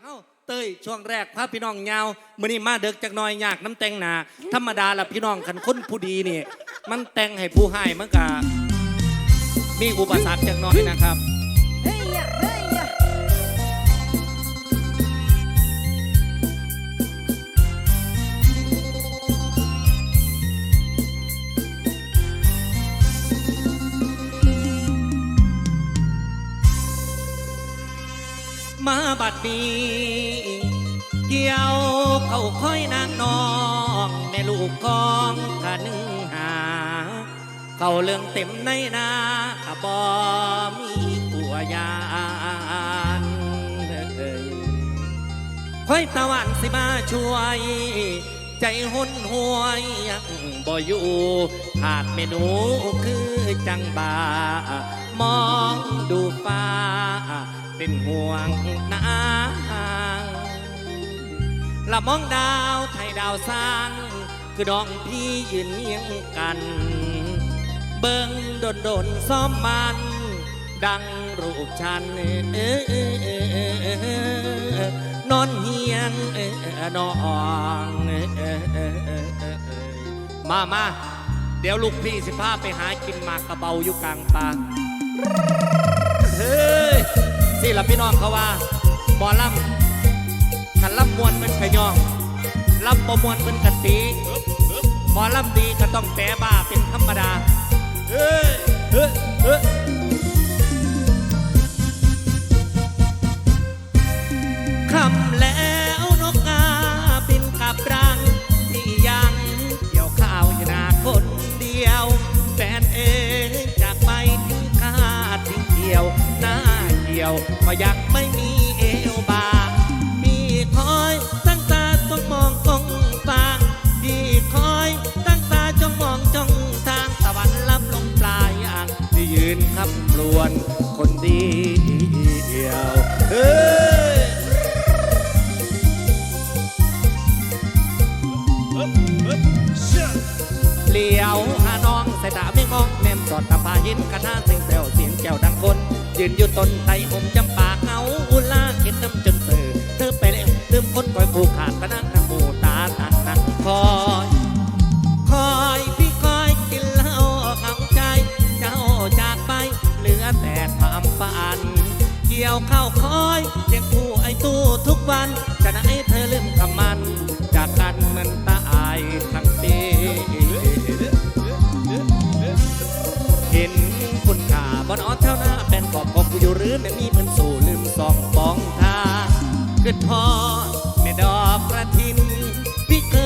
เฮ้าเต้ยช่วงแรกพาพี่น้องยาวมื้อนี้มาเด็กจักหน่อยยากน้ำแต่งหนาธรรมดาล่ะพี่น้องคันคนผู้ดีนี่ มันแต่งให้ผู้ให้มันก็มีอุปสรรคจักหน่อยนะครับ มาบัดนี้เกี่ยวเข้าค่อยนางน้องแม่ลูกของกะนึ่งหา เข้าเรื่องเต็มในนาขบอมีปัวยานค่อยตะวันสิมาช่วย ใจหุนหวยยังบ่อยู่ขาดเมนูคือจังบามองดูฟ้า เป็นห่วงนางละมองดาวไทยดาวสร้าง คือดองพี่ยืนเนียงกัน เบิ่งโดนโดนๆซ้อมมัน ดังรูปฉันเออเออเออเออเออนอนเฮียงเออเออนอนเออเออเออเออเออเออมามาเดี๋ยวลูกพี่สิพาไปหากินหมากกระเบาอยู่กลางป่าเฮ้ย สิละพี่น้องเขาว่าบอลำขันลำมวนเป็นขยองลำประมวนเป็นกะตีบอลำดีก็ต้องแปรบ้าเป็นธรรมดาเฮ้ยเฮ้ยเฮ้ย กี่ยวก็ยังไม่มีเอวบางพี่คอยตั้งตาต้องมองกองฟางพี่คอยตั้งตาจ้องมองจ้องทางตะวันลับลงปลายอ่างที่ยืนคำปลวนคนเดียวเฮ้ยเหลียวหาน้องใส่ตาไม่มองแนมจอดตาพาหินกระทาเสียงแซวเสียงแก้วดังคน ยืนอยู่ต้นไทรอมจำปาเงาอุลาเข็นน้ำจนเสือเธอไปแล้วลืมคนคอยผูกขาดพนักน้ำหมูตาตักนักคอยคอยพี่คอยกินเหล้าเหงาใจเจ้าจากไปเหลือแต่ความฝันเกี่ยวข้าวคอยเรียกผู้ไอ้ตู้ทุกวันจะไหนเธอลืมคำมันจากกันเหมัน กูอยู่หรือไม่เงินสู่ลืมสองปองทาขึ้นพอแม่ดอกกระทิน พี่เค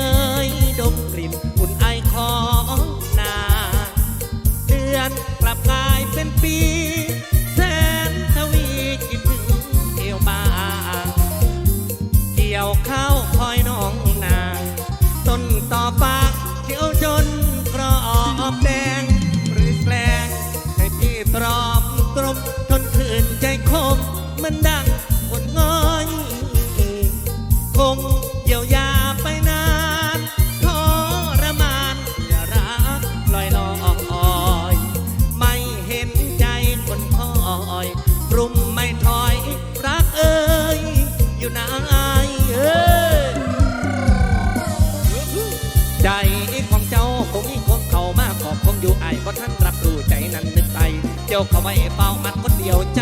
ยดมกลิ่นอุ่นไอของนา เดือนกลับกลายเป็นปี แสนทวีคิดถึงเอวบางเกี่ยวข้าวคอยน้องนางต้นต่อปากเขียวจนกรอบแดง หรือแกล้งให้พี่ตรอมตรมทนคืน คมมันดังคนง้อย คงเยียวยาไปนานทรมานอย่ารักลอยลอยไม่เห็นใจคนคอยกลุ่มไม่ถอยรักเอ้ยอยู่ไหนเอ้ยใจของเจ้าคงมีความเขามากกอบคงอยู่ไอ้เพราะท่านรับรู้ใจนั้นนึกไปเจ้าเขาไว้เป่ามันคนเดียวใจ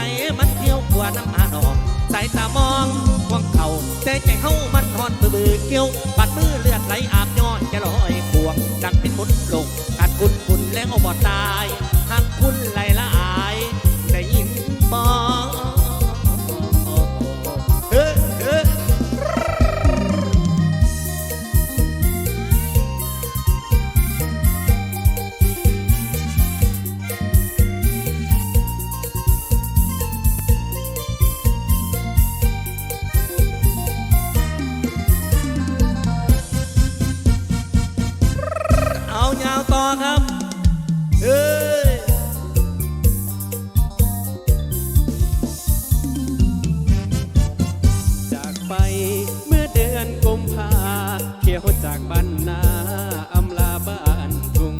น้ำอาดอก สายตามองควงเข่าแต่ใจเฮามันหอนบือเกี่ยวปัดมือเลื ครับเฮ้ยจากไปเมื่อเดือนกุมภาเขียวจากบ้านนาอำลาบ้านทุ่ง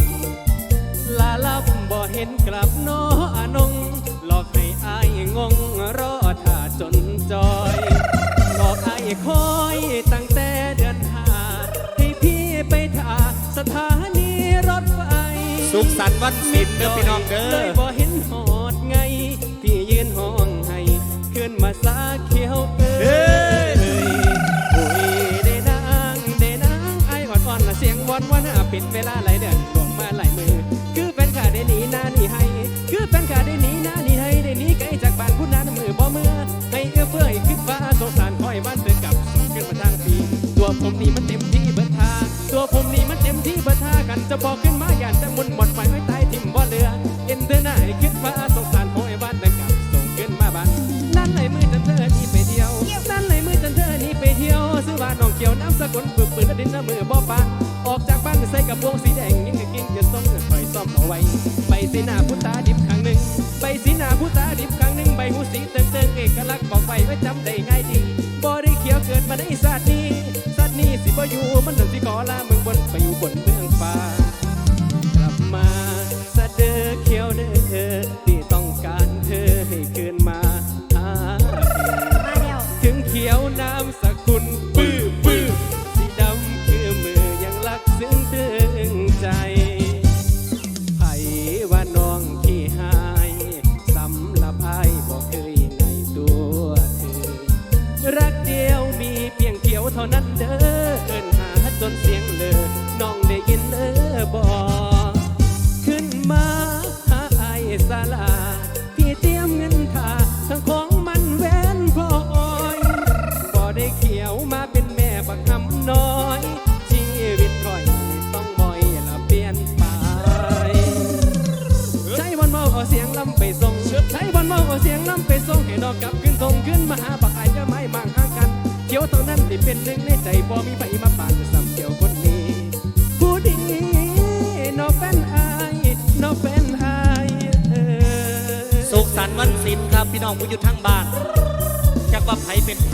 ลาลับบ่เห็นกลับน้ออนงหลอกให้อายงงรอท่าจนจอยขอบคอยตั้งแสุขสันต์วันศิลป์เด้อพี่น้องเด้เลอยบ่เห็นหอดไง พี่ยืนห้องให้ขึ้นมาสาเขียวเอ้ยโอ้ยได้นางได้นางไอ้อ่อนๆละเสียงวอนวันหาปิดเวลาหลา หน้าผู้ตาดิบครั้งหนึ่งใบสีหน้าผู้ตาดิบครั้งหนึ่งใบหูสีเติงเติงเอกลักษณ์บอกไปไว้จำได้ง่ายดีบ่ได้เขียวเกิดมาในศาสตร์นี้ศาสตร์นี้สิบ่อยู่มันถึงสิขอลาเมืองบนไปอยู่บนเมือง ลำไปส่งใช้บอลเมาเอาเสียงลำไปส่งให้นอกกลับขึ้นทงขึ้นมาหาบักไอ้จะไม่มั่งห่างกันเขียวเท่านั้นที่เป็นหนึ่งในใจบ่มีไผมาปานซ้ำเขียวคนนี้ผู้ดีนอแฟนไอ้นอแฟนไอ้เออสุขสันต์วันศิลป์ครับพี่น้องผู้อยู่ทางบ้านจักว่าไผเป็นไผ